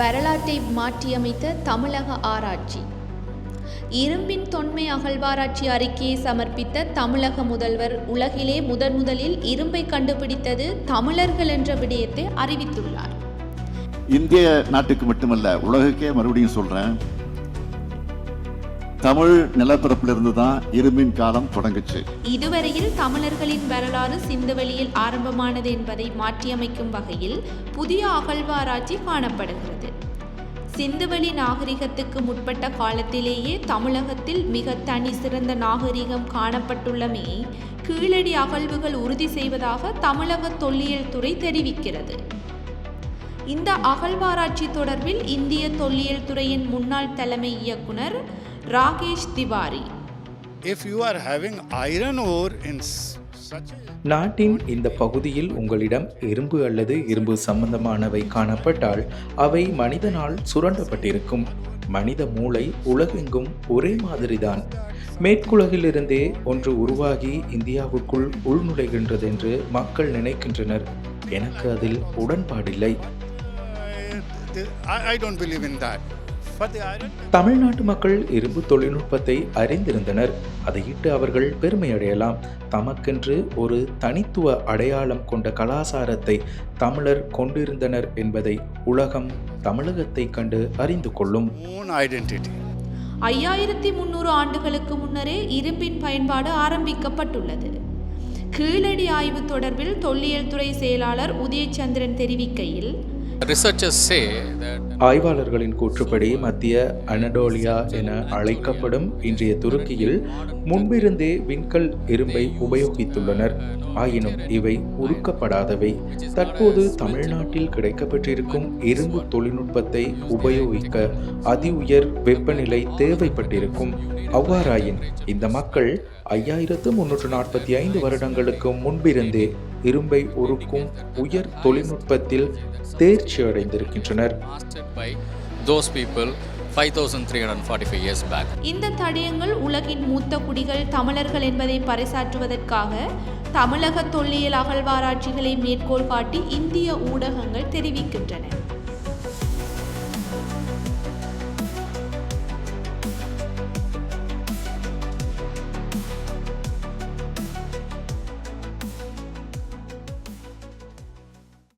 வரலாற்றை மாற்றியமைத்த தமிழக ஆராய்ச்சி. இரும்பின் தொன்மை அகழ்வாராய்ச்சி அறிக்கையை சமர்ப்பித்த தமிழக முதல்வர் உலகிலே முதன் முதலில் இரும்பை கண்டுபிடித்தது தமிழர்கள் என்ற விடயத்தை அறிவித்துள்ளார். இந்திய நாட்டுக்கு மட்டுமல்ல உலகுக்கே மறுபடியும் சொல்றேன். தமிழ் நிலப்பரப்பிலிருந்து தான் இருமின் காலம் தொடங்குச்சு. இதுவரையில் தமிழர்களின் வரலாறு சிந்துவெளியில் ஆரம்பமானது என்பதை மாற்றியமைக்கும் வகையில் புதிய அகழ்வாராய்ச்சி காணப்படுகிறது. சிந்துவெளி நாகரிகத்துக்கு முற்பட்ட காலத்திலேயே தமிழகத்தில் மிக தனி சிறந்த நாகரிகம் காணப்பட்டுள்ளமே கீழடி அகழ்வுகள் உறுதி செய்வதாக தமிழக தொல்லியல் துறை தெரிவிக்கிறது. இந்த அகழ்வாராய்ச்சி தொடர்பில் இந்திய தொல்லியல் துறையின் முன்னாள் தலைமை இயக்குனர் Rakesh Tiwari. Having iron ore in s- such a நாட்டின் இந்த பகுதியில் உங்களிடம் இரும்பு அல்லது இரும்பு சம்பந்தமானவை காணப்பட்டால் அவை மனிதனால் சுரண்டப்பட்டிருக்கும். மனித மூளை உலகெங்கும் ஒரே மாதிரிதான். மேற்குலகிலிருந்தே ஒன்று உருவாகி இந்தியாவுக்குள் உள்நுழைகின்றது என்று மக்கள் நினைக்கின்றனர். எனக்கு அதில் உடன்பாடில்லை. I, I don't believe in that. தமிழ்நாட்டு மக்கள் இரும்பு தொழில்நுட்பத்தை அறிந்திருந்தனர். அதையிட்டு அவர்கள் பெருமை அடையலாம் தமக்கென்று ஒரு தனித்துவ அடையாளம் கொண்ட கலாசாரத்தை தமிழர் கொண்டிருந்தனர் என்பதை உலகம் தமிழகத்தை கண்டு அறிந்து கொள்ளும். Own identity. ஐயாயிரத்தி முன்னூறு ஆண்டுகளுக்கு முன்னரே இரும்பின் பயன்பாடு ஆரம்பிக்கப்பட்டுள்ளது. கீழடி ஆய்வு தொடர்பில் தொல்லியல் துறை செயலாளர் உதயச்சந்திரன் தெரிவிக்கையில் Researchers say that ஆய்வாளர்களின் கூற்றுப்படி மத்திய அனடோலியா என அழைக்கப்படும் இன்றைய துருக்கியில் முன்பிருந்தே விண்கல் இரும்பை உபயோகித்துள்ளனர். ஆயினும் இவை உருக்கப்படாதவை. தற்போது தமிழ்நாட்டில் கிடைக்கப்பெற்றிருக்கும் இரும்பு தொழில்நுட்பத்தை உபயோகிக்க அதி உயர் வெப்பநிலை தேவைப்பட்டிருக்கும். அவ்வாறாயின் இந்த மக்கள் ஐயாயிரத்து முன்னூற்று நாற்பத்தி ஐந்து வருடங்களுக்கு முன்பிருந்தே இரும்பை உருக்கும் உயர் தொழில்நுட்பத்தில் தேர்ச்சி அடைந்திருக்கின்றனர் those people five thousand three hundred forty five years back இந்த தடயங்கள் உலகின் மூத்த குடிகள் தமிழர்கள் என்பதை பறைசாற்றுவதற்காக தமிழக தொல்லியல் அகழ்வாராய்ச்சிகளை மேற்கோள் காட்டி இந்திய ஊடகங்கள் தெரிவிக்கின்றன.